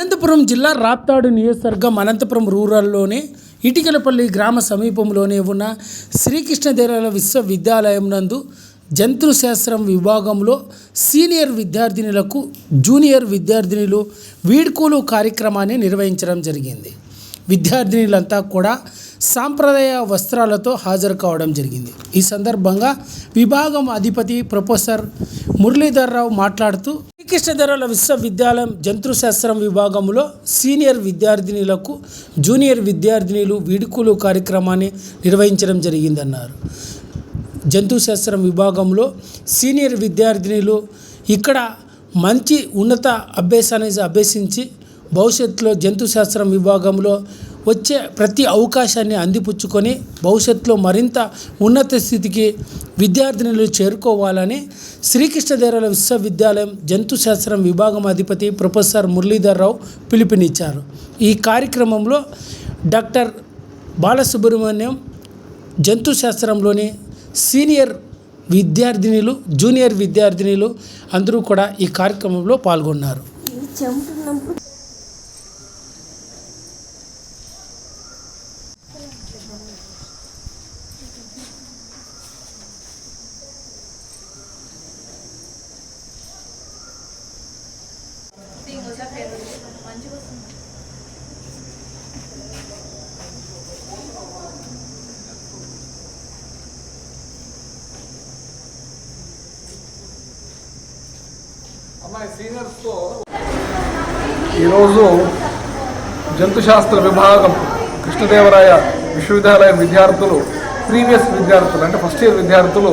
అనంతపురం జిల్లా రాప్తాడు నియోజకవర్గం అనంతపురం రూరల్లోనే ఇటికలపల్లి గ్రామ సమీపంలోనే ఉన్న శ్రీకృష్ణదేవరాయల విశ్వవిద్యాలయం నందు జంతుశాస్త్రం విభాగంలో సీనియర్ విద్యార్థినులకు జూనియర్ విద్యార్థినులు వీడ్కోలు కార్యక్రమాన్ని నిర్వహించడం జరిగింది. విద్యార్థినులంతా కూడా సాంప్రదాయ వస్త్రాలతో హాజరు కావడం జరిగింది. ఈ సందర్భంగా విభాగం అధిపతి ప్రొఫెసర్ మురళీధర్రావు మాట్లాడుతూ శ్రీకృష్ణదేవరాయల విశ్వవిద్యాలయం జంతుశాస్త్రం విభాగంలో సీనియర్ విద్యార్థినులకు జూనియర్ విద్యార్థినులు వీడుకులు కార్యక్రమాన్ని నిర్వహించడం జరిగిందన్నారు. జంతుశాస్త్రం విభాగంలో సీనియర్ విద్యార్థినులు ఇక్కడ మంచి ఉన్నత అభ్యాసాన్ని అభ్యసించి భవిష్యత్తులో జంతుశాస్త్రం విభాగంలో వచ్చే ప్రతి అవకాశాన్ని అందిపుచ్చుకొని భవిష్యత్తులో మరింత ఉన్నత స్థితికి విద్యార్థినులు చేరుకోవాలని శ్రీకృష్ణదేవరాయల విశ్వవిద్యాలయం జంతుశాస్త్రం విభాగం అధిపతి ప్రొఫెసర్ మురళీధర్రావు పిలుపునిచ్చారు. ఈ కార్యక్రమంలో డాక్టర్ బాలసుబ్రహ్మణ్యం జంతుశాస్త్రంలోని సీనియర్ విద్యార్థినులు జూనియర్ విద్యార్థినులు అందరూ కూడా ఈ కార్యక్రమంలో పాల్గొన్నారు. ఇది చెమటున్నప్పుడు అమ్మాయి ఈరోజు జంతుశాస్త్ర విభాగం కృష్ణదేవరాయ విశ్వవిద్యాలయం విద్యార్థులు ప్రీవియస్ విద్యార్థులు అంటే ఫస్ట్ ఇయర్ విద్యార్థులు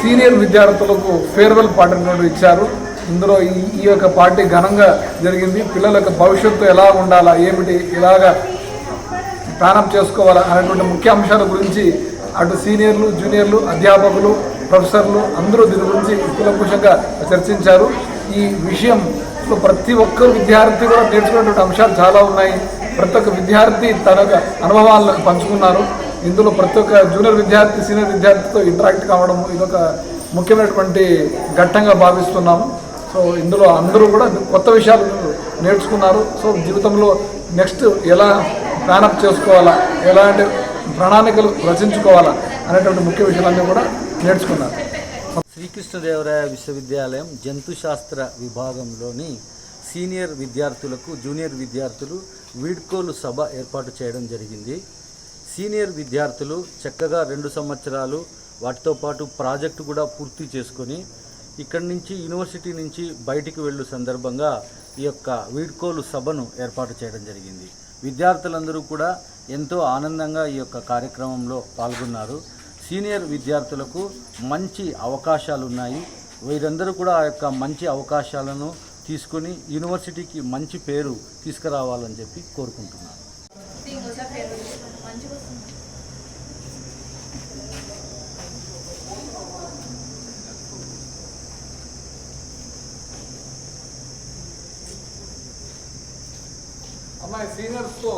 సీనియర్ విద్యార్థులకు ఫేర్వెల్ పార్టీ ఇచ్చారు. ఇందులో ఈ ఈ యొక్క పార్టీ ఘనంగా జరిగింది. పిల్లల యొక్క భవిష్యత్తు ఎలా ఉండాలా ఏమిటి ఇలాగా ప్రాణం చేసుకోవాలా అనేటువంటి ముఖ్య అంశాల గురించి అటు సీనియర్లు జూనియర్లు అధ్యాపకులు ప్రొఫెసర్లు అందరూ దీని గురించి కులంకుశంగా చర్చించారు. ఈ విషయం ప్రతి ఒక్క విద్యార్థి కూడా నేర్చుకునేటువంటి అంశాలు చాలా ఉన్నాయి. ప్రతి ఒక్క విద్యార్థి తన అనుభవాలను పంచుకున్నారు. ఇందులో ప్రతి ఒక్క జూనియర్ విద్యార్థి సీనియర్ విద్యార్థితో ఇంటరాక్ట్ కావడం ఇదొక ముఖ్యమైనటువంటి ఘట్టంగా భావిస్తున్నాము. సో ఇందులో అందరూ కూడా కొత్త విషయాలు నేర్చుకున్నారు. సో జీవితంలో నెక్స్ట్ ఎలా ప్లానప్ చేసుకోవాలా ఎలాంటి ప్రణాళికలు రచించుకోవాలా అనేటువంటి ముఖ్య విషయాలన్నీ కూడా నేర్చుకున్నారు. శ్రీకృష్ణదేవరాయ విశ్వవిద్యాలయం జంతుశాస్త్ర విభాగంలోని సీనియర్ విద్యార్థులకు జూనియర్ విద్యార్థులు వీడ్కోలు సభ ఏర్పాటు చేయడం జరిగింది. సీనియర్ విద్యార్థులు చక్కగా రెండు సంవత్సరాలు వాటితో పాటు ప్రాజెక్టు కూడా పూర్తి చేసుకొని ఇక్కడి నుంచి యూనివర్సిటీ నుంచి బయటికి వెళ్ళు సందర్భంగా ఈ యొక్క వీడ్కోలు సభను ఏర్పాటు చేయడం జరిగింది. విద్యార్థులందరూ కూడా ఎంతో ఆనందంగా ఈ యొక్క కార్యక్రమంలో పాల్గొన్నారు. సీనియర్ విద్యార్థులకు మంచి అవకాశాలు ఉన్నాయి. వీరందరూ కూడా ఆ యొక్క మంచి అవకాశాలను తీసుకొని యూనివర్సిటీకి మంచి పేరు తీసుకురావాలని చెప్పి కోరుకుంటున్నాను. అమ్మాయి సీనియర్స్తో